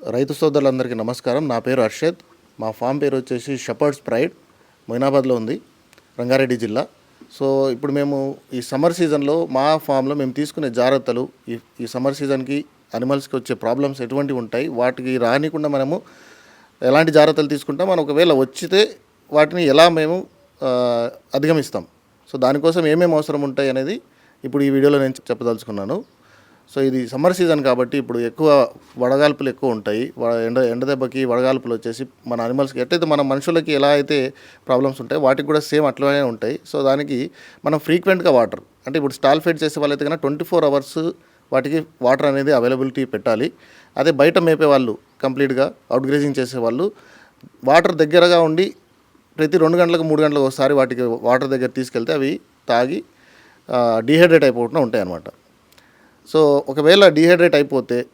రైతు సోదరులందరికీ నమస్కారం. నా పేరు అర్షద్. మా ఫామ్ పేరు వచ్చేసి షపర్డ్స్ ప్రైడ్ మొయినాబాద్లో ఉంది రంగారెడ్డి జిల్లా. సో ఇప్పుడు మేము ఈ సమ్మర్ సీజన్లో మా ఫామ్లో మేము తీసుకునే జాగ్రత్తలు ఈ ఈ సమ్మర్ సీజన్కి అనిమల్స్కి వచ్చే ప్రాబ్లమ్స్ ఎటువంటివి ఉంటాయి వాటికి రానికుండా మనము ఎలాంటి జాగ్రత్తలు తీసుకుంటాం మనం ఒకవేళ వచ్చితే వాటిని ఎలా మేము అధిగమిస్తాం. సో దానికోసం ఏమేమి అవసరం ఉంటాయి అనేది ఇప్పుడు ఈ వీడియోలో నేను చెప్పదలుచుకున్నాను. సో ఇది సమ్మర్ సీజన్ కాబట్టి ఇప్పుడు ఎక్కువ వడగాల్పులు ఎక్కువ ఉంటాయి. ఎండ ఎండ దెబ్బకి వడగాల్పులు వచ్చేసి మన అనిమల్స్కి ఎట్లయితే మన మనుషులకి ఎలా అయితే ప్రాబ్లమ్స్ ఉంటాయి వాటికి కూడా సేమ్ అట్లనే ఉంటాయి. సో దానికి మనం ఫ్రీక్వెంట్గా వాటర్ అంటే ఇప్పుడు స్టాల్ ఫీడ్ చేసే వాళ్ళైతే కన్నా ట్వంటీ ఫోర్ అవర్స్ వాటికి వాటర్ అనేది అవైలబిలిటీ పెట్టాలి. అదే బయట మేపే వాళ్ళు కంప్లీట్గా అవుట్ గ్రేజింగ్ చేసే వాళ్ళు వాటర్ దగ్గరగా ఉండి ప్రతి రెండు గంటలకు మూడు గంటలకు ఒకసారి వాటికి వాటర్ దగ్గర తీసుకెళ్తే అవి తాగి డీహైడ్రేట్ అయిపోకుండా ఉంటాయి అన్నమాట సో ఒకవేళ డిహైడ్రేట్ అయిపోతే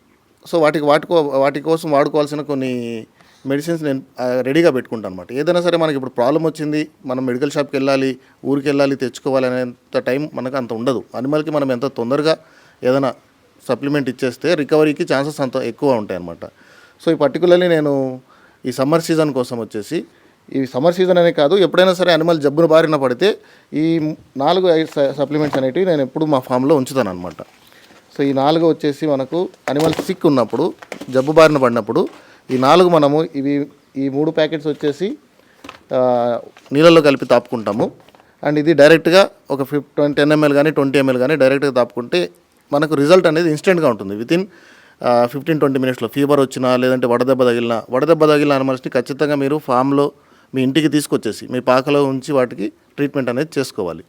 సో వాటికి వాటికో వాటి కోసం వాడుకోవాల్సిన కొన్ని మెడిసిన్స్ నేను రెడీగా పెట్టుకుంటాను అనమాట ఏదైనా సరే మనకి ఇప్పుడు ప్రాబ్లం వచ్చింది మనం మెడికల్ షాప్కి వెళ్ళాలి ఊరికి వెళ్ళాలి తెచ్చుకోవాలి అనేంత టైం మనకు అంత ఉండదు. అనిమల్కి మనం ఎంత తొందరగా ఏదైనా సప్లిమెంట్ ఇచ్చేస్తే రికవరీకి ఛాన్సెస్ అంత ఎక్కువ ఉంటాయి సో ఈ పర్టికులర్లీ నేను ఈ సమ్మర్ సీజన్ కోసం వచ్చేసి ఈ సమ్మర్ సీజన్ అనే కాదు ఎప్పుడైనా సరే అనిమల్ జబ్బును బారిన పడితే ఈ నాలుగు ఐదు సప్లిమెంట్స్ అనేటివి నేను ఎప్పుడు మా ఫామ్లో ఉంచుతాను అనమాట సో ఈ నాలుగు వచ్చేసి మనకు అనిమల్ సిక్ ఉన్నప్పుడు జబ్బు బారిన పడినప్పుడు ఈ నాలుగు మనము ఇవి ఈ మూడు ప్యాకెట్స్ వచ్చేసి నీళ్ళల్లో కలిపి తాపుకుంటాము. అండ్ ఇది డైరెక్ట్గా ఒక ఫిఫ్ ట్వంటీ టెన్ ఎంఎల్ కానీ ట్వంటీ ఎంఎల్ కానీ డైరెక్ట్గా తాపుకుంటే మనకు రిజల్ట్ అనేది ఇన్స్టెంట్గా ఉంటుంది. వితిన్ ఫిఫ్టీన్ ట్వంటీ మినిట్స్లో ఫీవర్ వచ్చినా లేదంటే వడదెబ్బ తగిలినా వడదెబ్బ తగిలిన అనిమల్స్ని ఖచ్చితంగా మీరు ఫామ్లో మీ ఇంటికి తీసుకొచ్చేసి మీ పాకలో ఉంచి వాటికి ట్రీట్మెంట్ అనేది చేసుకోవాలి.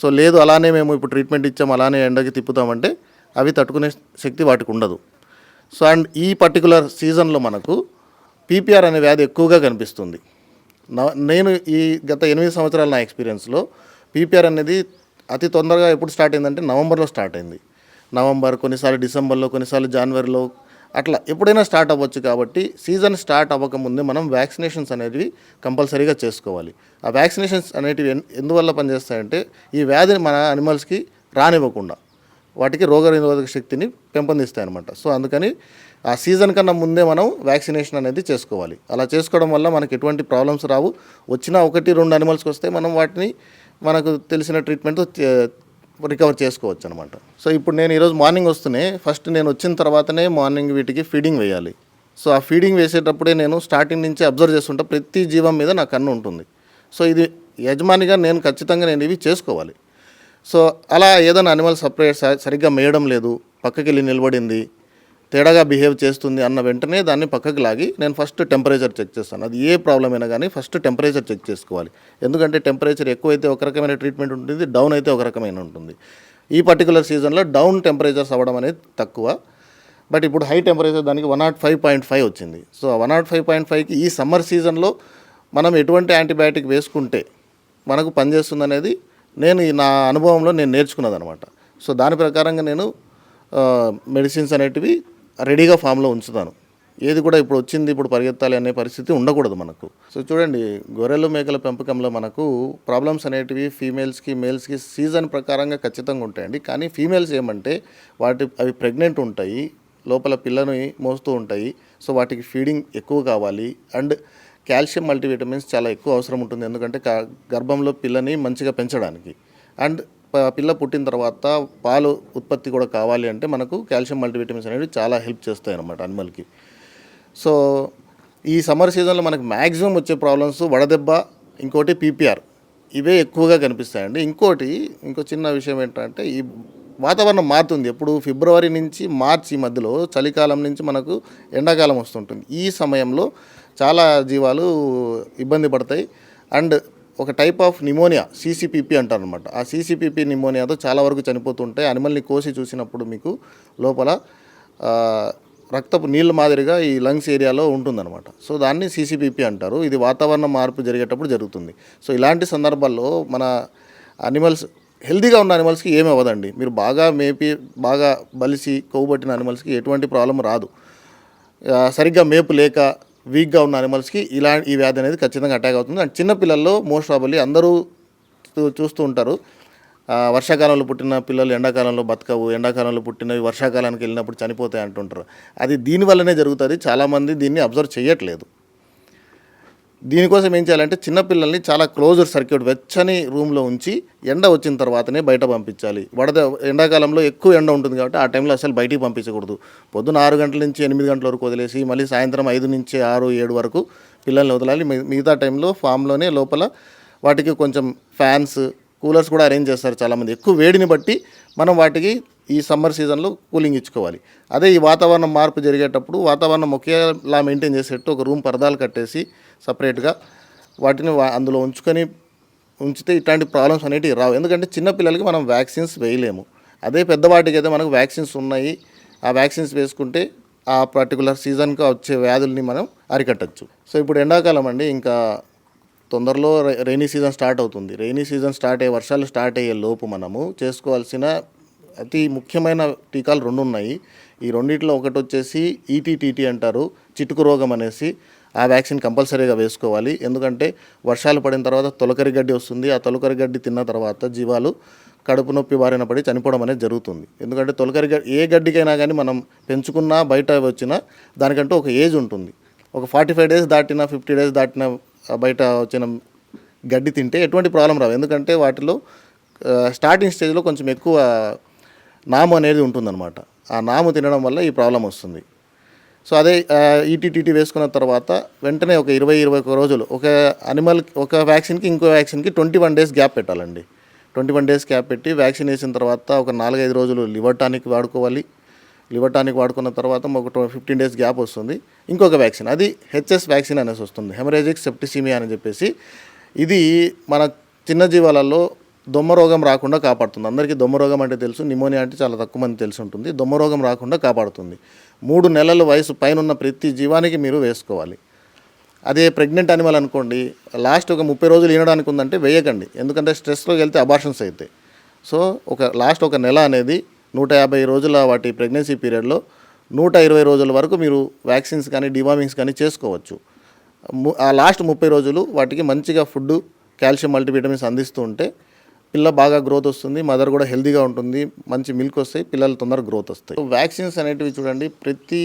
సో లేదు అలానే మేము ఇప్పుడు ట్రీట్మెంట్ ఇచ్చాం అలానే ఎండకి తిప్పుతామంటే అవి తట్టుకునే శక్తి వాటికి ఉండదు. సో అండ్ ఈ పర్టికులర్ సీజన్లో మనకు పీపీఆర్ అనే వ్యాధి ఎక్కువగా కనిపిస్తుంది. నేను ఈ గత ఎనిమిది సంవత్సరాల నా ఎక్స్పీరియన్స్లో పీపీఆర్ అనేది అతి తొందరగా ఎప్పుడు స్టార్ట్ అయిందంటే నవంబర్లో స్టార్ట్ అయింది. నవంబర్ కొన్నిసార్లు డిసెంబర్లో కొన్నిసార్లు జనవరిలో అట్లా ఎప్పుడైనా స్టార్ట్ అవ్వచ్చు కాబట్టి సీజన్ స్టార్ట్ అవ్వకముందే మనం వ్యాక్సినేషన్స్ అనేవి కంపల్సరీగా చేసుకోవాలి. ఆ వ్యాక్సినేషన్స్ అనేటివి ఎందువల్ల పనిచేస్తాయంటే ఈ వ్యాధిని మన అనిమల్స్కి రానివ్వకుండా. వాటికి రోగనిరోధక శక్తిని పెంపొందిస్తాయి అనమాట సో అందుకని ఆ సీజన్ కన్నా ముందే మనం వ్యాక్సినేషన్ అనేది చేసుకోవాలి. అలా చేసుకోవడం వల్ల మనకి ఎటువంటి ప్రాబ్లమ్స్ రావు. వచ్చిన ఒకటి రెండు అనిమల్స్కి వస్తే మనం వాటిని మనకు తెలిసిన ట్రీట్మెంట్తో రికవర్ చేసుకోవచ్చు అనమాట సో ఇప్పుడు నేను ఈరోజు మార్నింగ్ వస్తూనే ఫస్ట్ నేను వచ్చిన తర్వాతనే మార్నింగ్ వీటికి ఫీడింగ్ వేయాలి. సో ఆ ఫీడింగ్ వేసేటప్పుడే నేను స్టార్టింగ్ నుంచి అబ్జర్వ్ చేస్తుంటే. ప్రతి జీవం మీద నా కన్ను ఉంటుంది. సో ఇది యజమానిగా నేను ఖచ్చితంగా నేను ఇవి చేసుకోవాలి. సో అలా ఏదైనా అనిమల్ సపరేట్ సరిగ్గా మేయడం లేదు పక్కకి వెళ్ళి నిలబడింది తేడాగా బిహేవ్ చేస్తుంది అన్న వెంటనే దాన్ని పక్కకి లాగి నేను ఫస్ట్ టెంపరేచర్ చెక్ చేస్తాను. అది ఏ ప్రాబ్లం అయినా కానీ ఫస్ట్ టెంపరేచర్ చెక్ చేసుకోవాలి. ఎందుకంటే టెంపరేచర్ ఎక్కువైతే ఒక రకమైన ట్రీట్మెంట్ ఉంటుంది డౌన్ అయితే ఒక రకమైన ఉంటుంది. ఈ పర్టికులర్ సీజన్లో డౌన్ టెంపరేచర్స్ అవ్వడం అనేది తక్కువ. బట్ ఇప్పుడు హై టెంపరేచర్ దానికి one not five point five వచ్చింది. So one not five point ఫైవ్కి ఈ సమ్మర్ సీజన్లో మనం ఎటువంటి యాంటీబయాటిక్ వేసుకుంటే మనకు పనిచేస్తుంది అనేది నేను ఈ నా అనుభవంలో నేను నేర్చుకున్నది అనమాట సో దాని ప్రకారంగా నేను మెడిసిన్స్ అనేటివి రెడీగా ఫామ్లో ఉంచుతాను. ఏది కూడా ఇప్పుడు వచ్చింది ఇప్పుడు పరిగెత్తాలి అనే పరిస్థితి ఉండకూడదు మనకు. సో చూడండి గొర్రెలు మేకల పెంపకంలో మనకు ప్రాబ్లమ్స్ అనేటివి ఫీమేల్స్కి మేల్స్కి సీజన్ ప్రకారంగా ఖచ్చితంగా ఉంటాయండి. కానీ ఫీమేల్స్ ఏమంటే వాటి అవి ప్రెగ్నెంట్ ఉంటాయి లోపల పిల్లని మోస్తూ ఉంటాయి. సో వాటికి ఫీడింగ్ ఎక్కువ కావాలి. అండ్ కాల్షియం మల్టీవిటమిన్స్ చాలా ఎక్కువ అవసరం ఉంటుంది. ఎందుకంటే గర్భంలో పిల్లని మంచిగా పెంచడానికి. అండ్ పిల్ల పుట్టిన తర్వాత పాలు ఉత్పత్తి కూడా కావాలి అంటే మనకు కాల్షియం మల్టీవిటమిన్స్ అనేవి చాలా హెల్ప్ చేస్తాయి అన్నమాట అనిమల్కి. సో ఈ సమ్మర్ సీజన్లో మనకు మ్యాక్సిమం వచ్చే ప్రాబ్లమ్స్ వడదెబ్బ ఇంకోటి పీపీఆర్. ఇవే ఎక్కువగా కనిపిస్తాయండి. ఇంకోటి ఇంకో చిన్న విషయం ఏంటంటే ఈ వాతావరణం మారుతుంది. ఎప్పుడు ఫిబ్రవరి నుంచి మార్చి మధ్యలో చలికాలం నుంచి మనకు ఎండాకాలం వస్తుంటుంది. ఈ సమయంలో చాలా జీవాలు ఇబ్బంది పడతాయి. అండ్ ఒక టైప్ ఆఫ్ నిమోనియా సీసీపీపీ అంటారు అనమాట ఆ సీసీపీపీ నిమోనియాతో చాలా వరకు చనిపోతుంటాయి. అనిమల్ని కోసి చూసినప్పుడు మీకు లోపల రక్తపు నీళ్ళ మాదిరిగా ఈ లంగ్స్ ఏరియాలో ఉంటుందన్నమాట. సో దాన్ని సీసీపీపీ అంటారు. ఇది వాతావరణ మార్పు జరిగేటప్పుడు జరుగుతుంది. సో ఇలాంటి సందర్భాల్లో మన అనిమల్స్ హెల్దీగా ఉన్న అనిమల్స్కి ఏమి అవ్వదండి. మీరు బాగా మేపి బాగా బలిసి కొవ్వుబట్టిన అనిమల్స్కి ఎటువంటి ప్రాబ్లం రాదు. సరిగ్గా మేపు లేక వీక్గా ఉన్న అనిమల్స్కి ఇలా ఈ వ్యాధి అనేది ఖచ్చితంగా అటాక్ అవుతుంది. అండ్ చిన్నపిల్లల్లో మోస్ట్ ప్రాబల్లీ అందరూ చూ- చూస్తూ ఉంటారు. వర్షాకాలంలో పుట్టిన పిల్లలు ఎండాకాలంలో బతకవు ఎండాకాలంలో పుట్టినవి వర్షాకాలానికి వెళ్ళినప్పుడు చనిపోతాయి అంటుంటారు. అది దీనివల్లనే జరుగుతుంది. చాలామంది దీన్ని అబ్జర్వ్ చేయట్లేదు. దీనికోసం ఏం చేయాలంటే చిన్నపిల్లల్ని చాలా క్లోజర్ సర్క్యూట్ వెచ్చని రూమ్లో ఉంచి ఎండ వచ్చిన తర్వాతనే బయట పంపించాలి. వడద ఎండాకాలంలో ఎక్కువ ఎండ ఉంటుంది కాబట్టి ఆ టైంలో అసలు బయటికి పంపించకూడదు. పొద్దున ఆరు గంటల నుంచి ఎనిమిది గంటల వరకు వదిలేసి మళ్ళీ సాయంత్రం ఐదు నుంచి ఆరు ఏడు వరకు పిల్లల్ని వదలాలి. మిగతా టైంలో ఫామ్లోనే లోపల వాటికి కొంచెం ఫ్యాన్స్ కూలర్స్ కూడా అరేంజ్ చేస్తారు చాలామంది. ఎక్కువ వేడిని బట్టి మనం వాటికి ఈ సమ్మర్ సీజన్లో కూలింగ్ ఇచ్చుకోవాలి. అదే ఈ వాతావరణం మార్పు జరిగేటప్పుడు వాతావరణం ఒకేలా మెయింటైన్ చేసేట్టు ఒక రూమ్ పరదాలు కట్టేసి సపరేట్గా వాటిని అందులో ఉంచుకొని ఉంచితే ఇట్లాంటి ప్రాబ్లమ్స్ అనేటివి రావు. ఎందుకంటే చిన్నపిల్లలకి మనం వ్యాక్సిన్స్ వేయలేము. అదే పెద్దవాటికి అయితే మనకు వ్యాక్సిన్స్ ఉన్నాయి. ఆ వ్యాక్సిన్స్ వేసుకుంటే ఆ పర్టికులర్ సీజన్కి వచ్చే వ్యాధుల్ని మనం అరికట్టచ్చు. సో ఇప్పుడు ఎండాకాలం అండి. ఇంకా తొందరలో రైనీ సీజన్ స్టార్ట్ అవుతుంది. రైనీ సీజన్ స్టార్ట్ అయ్యే వర్షాలు స్టార్ట్ అయ్యే లోపు మనము చేసుకోవాల్సిన అతి ముఖ్యమైన టీకాలు రెండు ఉన్నాయి ఈ రెండిట్లో ఒకటి వచ్చేసి ఈటీటీటీ అంటారు. చిటుకు రోగం అనేసి. ఆ వ్యాక్సిన్ కంపల్సరీగా వేసుకోవాలి. ఎందుకంటే వర్షాలు పడిన తర్వాత తొలకరి గడ్డి వస్తుంది. ఆ తొలకరి గడ్డి తిన్న తర్వాత జీవాలు కడుపు నొప్పి బారిన పడి చనిపోవడం అనేది జరుగుతుంది. ఎందుకంటే తొలకరి గడ్డి ఏ గడ్డికైనా కానీ మనం పెంచుకున్నా బయట వచ్చినా దానికంటూ ఒక ఏజ్ ఉంటుంది. ఒక ఫార్టీ ఫైవ్ డేస్ దాటిన ఫిఫ్టీ డేస్ దాటిన బయట వచ్చిన గడ్డి తింటే ఎటువంటి ప్రాబ్లం రావు. ఎందుకంటే వాటిలో స్టార్టింగ్ స్టేజ్లో కొంచెం ఎక్కువ నాము అనేది ఉంటుందన్నమాట. ఆ నాము తినడం వల్ల ఈ ప్రాబ్లం వస్తుంది. సో అదే ఈటీటీటీ వేసుకున్న తర్వాత వెంటనే ఒక ఇరవై ఇరవై ఒక రోజులు ఒక అనిమల్ ఒక వ్యాక్సిన్కి ఇంకో వ్యాక్సిన్కి ట్వంటీ వన్ డేస్ గ్యాప్ పెట్టాలండి. ట్వంటీ వన్ డేస్ గ్యాప్ పెట్టి వ్యాక్సిన్ వేసిన తర్వాత ఒక నాలుగైదు రోజులు లివర్ టానిక్ వాడుకోవాలి. లివర్ టానిక్ వాడుకున్న తర్వాత ఒక ఫిఫ్టీన్ డేస్ గ్యాప్ వస్తుంది. ఇంకొక వ్యాక్సిన్ అది హెచ్ఎస్ వ్యాక్సిన్ అనేసి వస్తుంది. హెమరేజిక్ సెప్టిసిమియా అని చెప్పేసి ఇది మన చిన్న జీవాలలో దొమ్మ రోగం రాకుండా కాపాడుతుంది. అందరికీ దొమ్మ రోగం అంటే తెలుసు నిమోనియా అంటే చాలా తక్కువ మంది తెలిసి ఉంటుంది. దొమ్మ రోగం రాకుండా కాపాడుతుంది. మూడు నెలల వయసు పైన ఉన్న ప్రతి జీవానికి మీరు వేసుకోవాలి. అదే ప్రెగ్నెంట్ అనిమల్ అనుకోండి లాస్ట్ ఒక ముప్పై రోజులు ఈనడానికి ఉందంటే వేయకండి. ఎందుకంటే స్ట్రెస్లోకి వెళ్తే అబార్షన్స్ అవుతాయి సో ఒక లాస్ట్ ఒక నెల అనేది నూట యాభై రోజుల వాటి ప్రెగ్నెన్సీ పీరియడ్లో నూట ఇరవై రోజుల వరకు మీరు వ్యాక్సిన్స్ కానీ డివామింగ్స్ కానీ చేసుకోవచ్చు. ఆ లాస్ట్ ముప్పై రోజులు వాటికి మంచిగా ఫుడ్ కాల్షియం మల్టీవిటమిన్స్ అందిస్తూ ఉంటే పిల్ల బాగా గ్రోత్ వస్తుంది మదర్ కూడా హెల్తీగా ఉంటుంది మంచి మిల్క్ వస్తాయి పిల్లలు తొందరగా గ్రోత్ వస్తాయి. వ్యాక్సిన్స్ అనేటివి చూడండి ప్రతి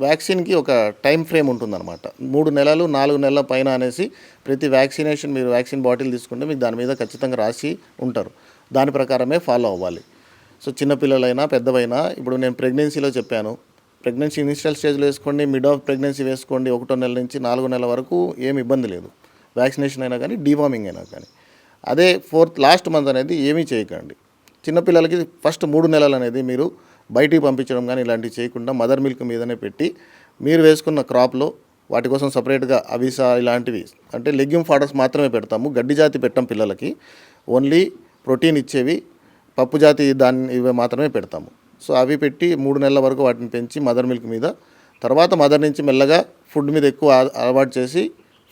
వ్యాక్సిన్కి ఒక టైం ఫ్రేమ్ ఉంటుందన్నమాట. మూడు నెలలు నాలుగు నెలల పైన అనేసి ప్రతి వ్యాక్సినేషన్ మీరు వ్యాక్సిన్ బాటిల్ తీసుకుంటే మీకు దాని మీద ఖచ్చితంగా రాసి ఉంటారు. దాని ప్రకారమే ఫాలో అవ్వాలి. సో చిన్నపిల్లలైనా పెద్దవైనా ఇప్పుడు నేను ప్రెగ్నెన్సీలో చెప్పాను. ప్రెగ్నెన్సీ ఇనిషియల్ స్టేజ్లో వేసుకోండి మిడ్ ఆఫ్ ప్రెగ్నెన్సీ వేసుకోండి ఒకటో నెల నుంచి నాలుగో నెల వరకు ఏమి ఇబ్బంది లేదు. వ్యాక్సినేషన్ అయినా కానీ డీవార్మింగ్ అయినా కానీ. అదే ఫోర్త్ లాస్ట్ మంత్ అనేది ఏమీ చేయకండి. చిన్నపిల్లలకి ఫస్ట్ మూడు నెలలు అనేది మీరు బయటికి పంపించడం కానీ ఇలాంటివి చేయకుండా మదర్ మిల్క్ మీదనే పెట్టి మీరు వేసుకున్న క్రాప్లో వాటి కోసం సపరేట్గా అవిసా ఇలాంటివి అంటే లెగ్యూమ్ ఫాడర్స్ మాత్రమే పెడతాము. గడ్డి జాతి పెట్టాం పిల్లలకి. ఓన్లీ ప్రోటీన్ ఇచ్చేవి పప్పు జాతి దాన్ని ఇవి మాత్రమే పెడతాము. సో అవి పెట్టి మూడు నెలల వరకు వాటిని పెంచి మదర్ మిల్క్ మీద తర్వాత మదర్ నుంచి మెల్లగా ఫుడ్ మీద ఎక్కువ అలవాటు చేసి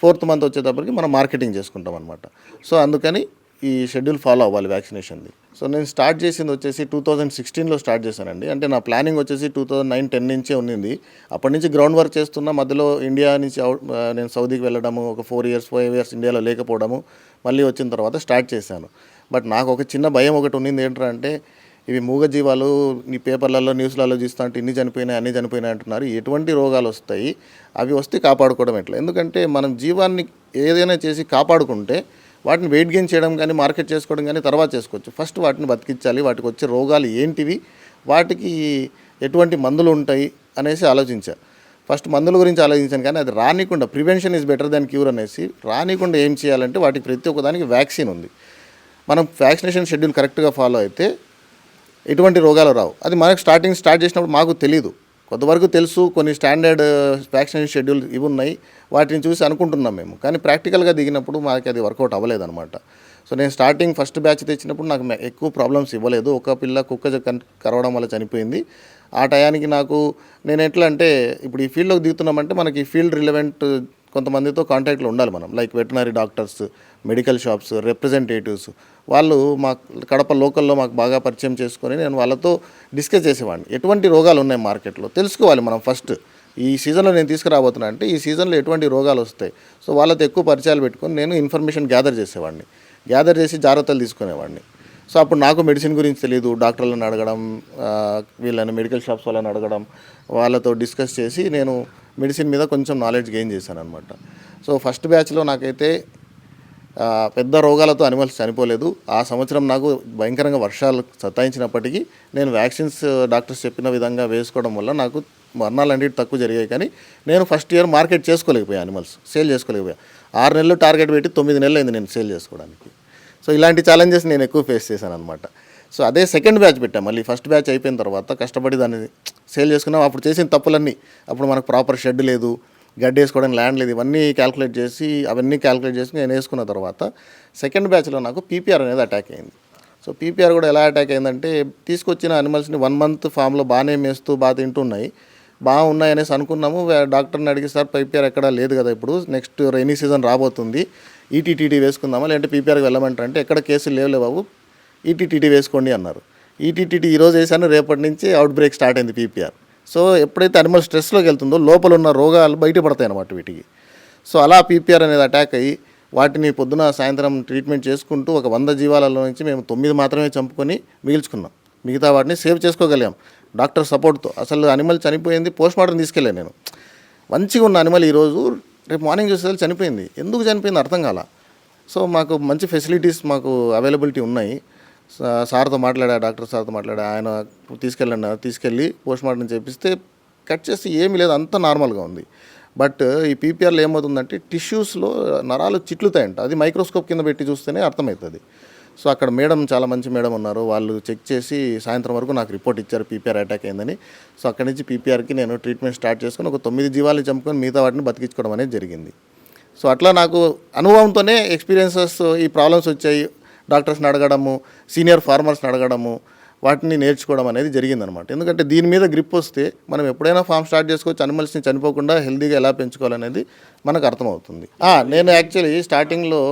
ఫోర్త్ మంత్ వచ్చేటప్పటికి మనం మార్కెటింగ్ చేసుకుంటాం అనమాట సో అందుకని ఈ షెడ్యూల్ ఫాలో అవ్వాలి వ్యాక్సినేషన్ది సో నేను స్టార్ట్ చేసింది వచ్చేసి టూ థౌజండ్ సిక్స్టీన్లో స్టార్ట్ చేశానండి. అంటే నా ప్లానింగ్ వచ్చేసి టూ థౌజండ్ నైన్ టెన్ నుంచే ఉన్నింది. అప్పటి నుంచి గ్రౌండ్ వర్క్ చేస్తున్న మధ్యలో ఇండియా నుంచి అవుట్ నేను సౌదీకి వెళ్ళడము ఒక ఫోర్ ఇయర్స్ ఫైవ్ ఇయర్స్ ఇండియాలో లేకపోవడము మళ్ళీ వచ్చిన తర్వాత స్టార్ట్ చేశాను. బట్ నాకు ఒక చిన్న భయం ఒకటి ఉన్నింది ఏంటంటే ఇవి మూగజీవాలు ఈ పేపర్లలో న్యూస్లలో చూస్తుంటే ఇన్ని చనిపోయినాయి అన్ని చనిపోయినాయి అంటున్నారు. ఎటువంటి రోగాలు వస్తాయి? అవి వస్తే కాపాడుకోవడం ఎట్లా? ఎందుకంటే మనం జీవాన్ని ఏదైనా చేసి కాపాడుకుంటే వాటిని వెయిట్ గెయిన్ చేయడం కానీ మార్కెట్ చేసుకోవడం కానీ తర్వాత చేసుకోవచ్చు. ఫస్ట్ వాటిని బతికించాలి వాటికి వచ్చే రోగాలు ఏంటివి? వాటికి ఎటువంటి మందులు ఉంటాయి? అనేసి ఆలోచించా. ఫస్ట్ మందుల గురించి ఆలోచించాను కానీ అది రానికుండా prevention is better than cure అనేసి రానికుండా ఏం చేయాలంటే వాటికి ప్రతి ఒక్కదానికి వ్యాక్సిన్ ఉంది. మనం వ్యాక్సినేషన్ షెడ్యూల్ కరెక్ట్గా ఫాలో అయితే ఎటువంటి రోగాలు రావు. అది మనకు స్టార్టింగ్ స్టార్ట్ చేసినప్పుడు మాకు తెలియదు కొంతవరకు తెలుసు కొన్ని స్టాండర్డ్ వ్యాక్సినేషన్ షెడ్యూల్ ఇవి ఉన్నాయి. వాటిని చూసి అనుకుంటున్నాం మేము. కానీ ప్రాక్టికల్గా దిగినప్పుడు మాకు అది వర్కౌట్ అవ్వలేదన్నమాట. సో నేను స్టార్టింగ్ ఫస్ట్ బ్యాచ్ తెచ్చినప్పుడు నాకు ఎక్కువ ప్రాబ్లమ్స్ ఇవ్వలేదు. ఒక పిల్ల కుక్క కన్- కరవడం వల్ల చనిపోయింది. ఆ టయానికి నాకు నేను ఎట్లా అంటే ఇప్పుడు ఈ ఫీల్డ్లోకి దిగుతున్నామంటే మనకి ఫీల్డ్ రిలవెంట్ కొంతమందితో కాంటాక్ట్లో ఉండాలి మనం. Like veterinary doctors medical shops representatives. వాళ్ళు మా కడప లోకల్లో మాకు బాగా పరిచయం చేసుకొని నేను వాళ్ళతో డిస్కస్ చేసేవాడిని. ఎటువంటి రోగాలు ఉన్నాయి మార్కెట్లో? తెలుసుకోవాలి మనం ఫస్ట్. ఈ సీజన్లో నేను తీసుకురాబోతున్నా అంటే ఈ సీజన్లో ఎటువంటి రోగాలు వస్తాయి? సో వాళ్ళతో ఎక్కువ పరిచయాలు పెట్టుకొని నేను ఇన్ఫర్మేషన్ గ్యాదర్ చేసేవాడిని. గ్యాదర్ చేసి జాగ్రత్తలు తీసుకునేవాడిని. సో అప్పుడు నాకు మెడిసిన్ గురించి తెలియదు డాక్టర్లను అడగడం వీళ్ళని మెడికల్ షాప్స్ వాళ్ళని అడగడం వాళ్ళతో డిస్కస్ చేసి నేను మెడిసిన్ మీద కొంచెం నాలెడ్జ్ గెయిన్ చేశాను అనమాట సో ఫస్ట్ బ్యాచ్లో నాకైతే పెద్ద రోగాలతో అనిమల్స్ చనిపోలేదు. ఆ సంవత్సరం నాకు భయంకరంగా వర్షాలు సతాయించినప్పటికీ నేను వ్యాక్సిన్స్ డాక్టర్స్ చెప్పిన విధంగా వేసుకోవడం వల్ల నాకు మరణాలు అనేవి తక్కువ జరిగాయి. కానీ నేను ఫస్ట్ ఇయర్ మార్కెట్ చేసుకోలేకపోయా అనిమల్స్ సేల్ చేసుకోలేకపోయా. ఆరు నెలలు టార్గెట్ పెట్టి తొమ్మిది నెలలు అయింది నేను సేల్ చేసుకోవడానికి. సో ఇలాంటి ఛాలెంజెస్ నేను ఎక్కువ ఫేస్ చేశాను అనమాట సో అదే సెకండ్ బ్యాచ్ పెట్టాం. మళ్ళీ ఫస్ట్ బ్యాచ్ అయిపోయిన తర్వాత కష్టపడి దాన్ని సేల్ చేసుకున్నాం. అప్పుడు చేసిన తప్పులన్నీ అప్పుడు మనకు ప్రాపర్ షెడ్ లేదు గడ్డి వేసుకోవడానికి ల్యాండ్ లేదు ఇవన్నీ క్యాల్కులేట్ చేసి అవన్నీ క్యాల్కులేట్ చేసి నేను వేసుకున్న తర్వాత సెకండ్ బ్యాచ్లో నాకు పీపీఆర్ అనేది అటాక్ అయింది. సో పీపీఆర్ కూడా ఎలా అటాక్ అయిందంటే తీసుకొచ్చిన అనిమల్స్ని వన్ మంత్ ఫామ్లో బాగానే మేస్తూ బాగా తింటున్నాయి. బాగున్నాయి అనేసి అనుకున్నాము. డాక్టర్ని అడిగి సార్ పీపీఆర్ ఎక్కడ లేదు కదా ఇప్పుడు నెక్స్ట్ రైనీ సీజన్ రాబోతుంది. ఈటీటీటీ వేసుకుందామా? లేదంటే పీపీఆర్కి వెళ్ళమంటారంటే ఎక్కడ కేసులు లేవులే బాబు. ఈటీటీటీ వేసుకోండి అన్నారు. ఈటీటీటీ ఈరోజు వేసాను రేపటి నుంచి అవుట్ బ్రేక్ స్టార్ట్ అయింది పీపీఆర్ సో ఎప్పుడైతే అనిమల్ స్ట్రెస్లోకి వెళ్తుందో లోపల ఉన్న రోగాలు బయటపడతాయి అన్నమాట వీటికి. సో అలా పీపీఆర్ అనేది అటాక్ అయ్యి వాటిని పొద్దున సాయంత్రం ట్రీట్మెంట్ చేసుకుంటూ ఒక వంద జీవాలలో నుంచి మేము తొమ్మిది మాత్రమే చంపుకొని మిగిల్చుకున్నాం. మిగతా వాటిని సేవ్ చేసుకోగలిగాం. డాక్టర్ సపోర్ట్తో. అసలు అనిమల్ చనిపోయింది పోస్ట్ మార్టం తీసుకెళ్ళాను నేను. మంచిగా ఉన్న అనిమల్ ఈరోజు రేపు మార్నింగ్ చూసేసరికి చనిపోయింది. ఎందుకు చనిపోయింది అర్థం కాల. సో మాకు మంచి ఫెసిలిటీస్ మాకు అవైలబిలిటీ ఉన్నాయి. సార్తో మాట్లాడా డాక్టర్ సార్తో మాట్లాడా ఆయన తీసుకెళ్ళండి తీసుకెళ్ళి పోస్ట్ మార్టం చేపిస్తే కట్ చేస్తే ఏమీ లేదు అంతా నార్మల్గా ఉంది. బట్ ఈ పీపీఆర్లో ఏమవుతుందంటే టిష్యూస్లో నరాలు చిట్లుతాయంట. అది మైక్రోస్కోప్ కింద పెట్టి చూస్తేనే అర్థమవుతుంది. సో అక్కడ మేడం చాలా మంచి మేడం ఉన్నారు. వాళ్ళు చెక్ చేసి సాయంత్రం వరకు నాకు రిపోర్ట్ ఇచ్చారు పీపీఆర్ అటాక్ అయిందని. సో అక్కడి నుంచి పీపీఆర్కి నేను ట్రీట్మెంట్ స్టార్ట్ చేసుకొని ఒక తొమ్మిది జీవాలు చంపుకొని మిగతా వాటిని బతికించుకోవడం అనేది జరిగింది. సో అట్లా నాకు అనుభవంతోనే ఎక్స్పీరియన్సెస్ ఈ ప్రాబ్లమ్స్ వచ్చాయి. డాక్టర్స్ని అడగడము సీనియర్ ఫార్మర్స్ని అడగడము వాటిని నేర్చుకోవడం అనేది జరిగిందనమాట. ఎందుకంటే దీని మీద గ్రిప్ వస్తే మనం ఎప్పుడైనా ఫామ్ స్టార్ట్ చేసుకోవచ్చు అనిమల్స్ని చనిపోకుండా హెల్దీగా ఎలా పెంచుకోవాలనేది మనకు అర్థమవుతుంది. నేను యాక్చువల్లీ స్టార్టింగ్లో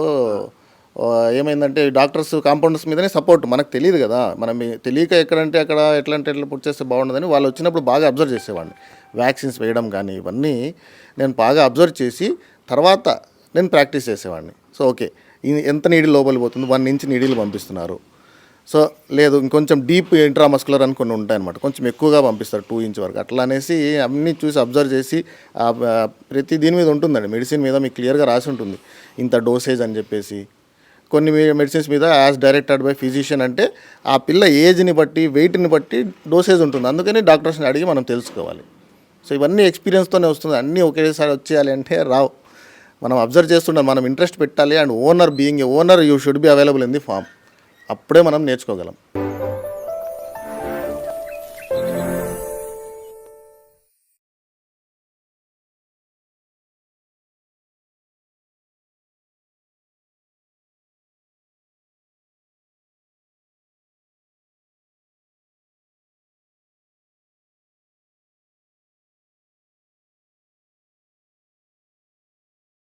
ఏమైందంటే డాక్టర్స్ కాంపౌండర్స్ మీదనే సపోర్ట్ మనకు తెలియదు కదా. మనం తెలియక ఎక్కడంటే అక్కడ ఎట్లాంటి ఎట్లా పుట్ చేస్తే బాగుండదని వాళ్ళు వచ్చినప్పుడు బాగా అబ్జర్వ్ చేసేవాడిని. వ్యాక్సిన్స్ వేయడం కానీ ఇవన్నీ నేను బాగా అబ్జర్వ్ చేసి తర్వాత నేను ప్రాక్టీస్ చేసేవాడిని. So okay. ఎంత నీడిల్ లోపలికి పోతుంది? వన్ ఇంచ్ నీడిల్ పంపిస్తున్నారు. సో లేదు ఇంకొంచెం డీప్ ఇంట్రామస్కులర్ అని కొన్ని ఉంటాయన్నమాట. కొంచెం ఎక్కువగా పంపిస్తారు టూ ఇంచ్ వరకు. అట్లా అనేసి అన్నీ చూసి అబ్జర్వ్ చేసి ప్రతి దీని మీద ఉంటుందండి. మెడిసిన్ మీద మీకు క్లియర్గా రాసి ఉంటుంది. ఇంత డోసేజ్ అని చెప్పేసి. కొన్ని మెడిసిన్స్ మీద యాజ్ డైరెక్టెడ్ బై ఫిజిషియన్ అంటే ఆ పిల్ల ఏజ్ని బట్టి వెయిట్ని బట్టి డోసేజ్ ఉంటుంది. అందుకని డాక్టర్స్ని అడిగి మనం తెలుసుకోవాలి. సో ఇవన్నీ ఎక్స్పీరియన్స్తోనే వస్తుంది. అన్నీ ఒకేసారి వచ్చేయాలి అంటే రావు. మనం అబ్జర్వ్ చేస్తుండే మనం ఇంట్రెస్ట్ పెట్టాలి and owner being a owner you should be available in the farm అప్పుడే మనం నేర్చుకోగలం.